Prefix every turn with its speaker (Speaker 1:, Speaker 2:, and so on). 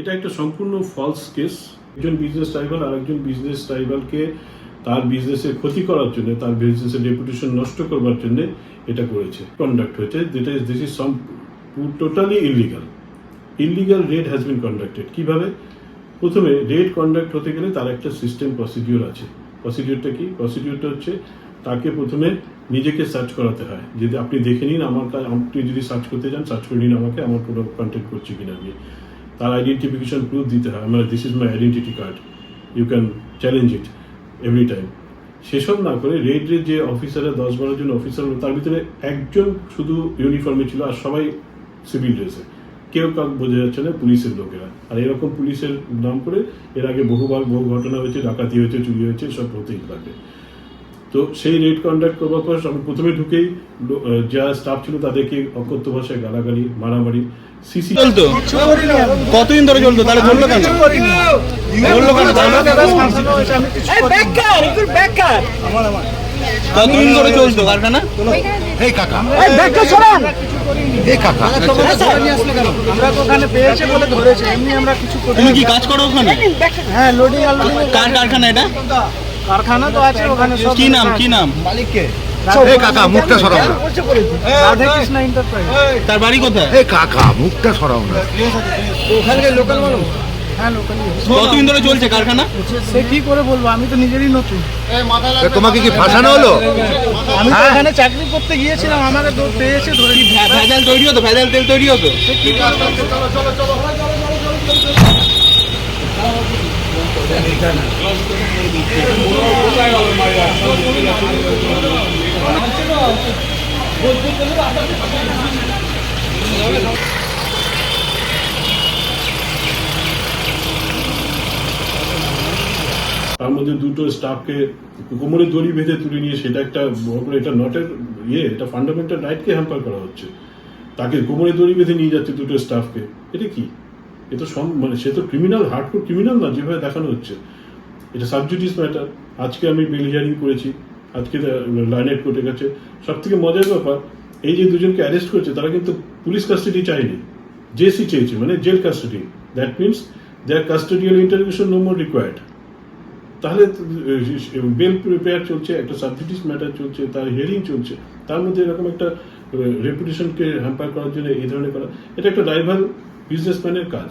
Speaker 1: এটা একটা সম্পূর্ণ ফলস কেস একজন বিজনেস ট্রাইবাল আর একজন বিজনেস ট্রাইবালকে তার বিজনেসের ক্ষতি করার জন্য, তার বিজনেসের রেপুটেশন নষ্ট করবার জন্য এটা করেছে কন্ডাক্ট হয়েছে। যেটা this is some totally illegal illegal raid has been conducted কীভাবে? প্রথমে রেড কন্ডাক্ট হতে গেলে তার একটা সিস্টেম প্রসিডিওর আছে। প্রসিডিওরটা কি? প্রসিডিওরটা হচ্ছে তাকে প্রথমে নিজেকে সার্চ করাতে হয়। যদি আপনি দেখে নিন আমার আপনি যদি সার্চ করতে চান সার্চ করে নিন আমাকে, আমার কোনো কন্ট্যাক্ট করছে কিনা আমি তার আইডেন্টিফিকেশন প্রুফ দিতে হয়। আমার this is my identity card you can challenge it every time সেসব না করে রেড রেড যে অফিসাররা দশ বারো জন অফিসার তার ভিতরে একজন শুধু ইউনিফর্মে ছিল আর সবাই সিভিল ড্রেসে কেউ কাউকে বোঝা যাচ্ছে না, পুলিশের লোকেরা। আর এরকম পুলিশের নাম করে এর আগে বহুবার বহু ঘটনা হয়েছে, ডাকাতি হয়েছে, চুরি হয়েছে সব হতেই থাকে। তো সেই রেড কন্ডাক্ট করবার পর আমি প্রথমে ঢুকেই যা স্টাফ ছিল তাদেরকে অকথ্য ভাষায় গালাগালি মারামারি সিসি
Speaker 2: চলতো? কতদিন ধরে চলতো? তাহলে ধরলো কেন? ধরলো কেন? কতদিন ধরে চলতো? কারখানা?
Speaker 3: এই কাকা।
Speaker 4: এই ব্যাগটা সরান।
Speaker 3: এই কাকা।
Speaker 4: আমরা তো ওখানে পেয়েছে বলে ধরেছে এমনি আমরা কিছু করি
Speaker 2: তুমি কি কাজ করো ওখানে?
Speaker 4: হ্যাঁ লোডিং আর লোডিং
Speaker 2: কার কারখানা এটা?
Speaker 4: কারখানা তো আছে ওখানে সব
Speaker 2: কি নাম কি নাম
Speaker 3: এই কাকা মুখটা সরাও না
Speaker 4: রাধে কৃষ্ণ এন্টারপ্রাইজ
Speaker 2: তার বাড়ি কোথায়
Speaker 3: এই কাকা মুখটা সরাও না
Speaker 4: হ্যাঁ লোকালি
Speaker 2: কতদিন ধরে চলছে কারখানা
Speaker 4: সে কি করে বলব আমি তো নিজেরই নতুন
Speaker 3: তোমাকে কি ফাঁসানো হলো
Speaker 4: আমি তো এখানে চাকরি করতে গিয়েছিলাম আমাকে তো পেয়েছে ধরে
Speaker 2: ভেজাল তৈরি হতো ভেজাল তেল তৈরি হতো
Speaker 1: তার মধ্যে দুটো স্টাফকে কোমরে দড়ি বেঁধে তুলে নিয়ে সেটা একটা বড় করে, এটা নটের ইয়ে এটা ফান্ডামেন্টাল রাইটকে হ্যাম্পার করা হচ্ছে। তাকে কোমরে দড়ি বেঁধে নিয়ে যাচ্ছে দুটো স্টাফকে এটা কি? এ তো মানে সে তো ক্রিমিনাল হার্ডকোর ক্রিমিনাল না, যেভাবে দেখানো হচ্ছে। এটা সাবজুডিস ম্যাটার আজকে আমি হিয়ারিং করেছি। আজকে লাইনের কোর্টের গেছে সব থেকে মজার ব্যাপার, এই যে দুজনকে অ্যারেস্ট করেছে, তারা কিন্তু পুলিশ কাস্টাডি চায়নি। জেসি চেয়েছে মানে jail custody that means there custodial intervention no more required তাহলে বেল প্রিপেয়ার চলছে, একটা সাবজুডিস ম্যাটার চলছে, তার হিয়ারিং চলছে। তার মধ্যে এরকম একটা রেপুটেশনকে হ্যাম্পার করার জন্য এই ধরনের করা। এটা একটা ড্রাইভার বিজনেসম্যানের কাজ।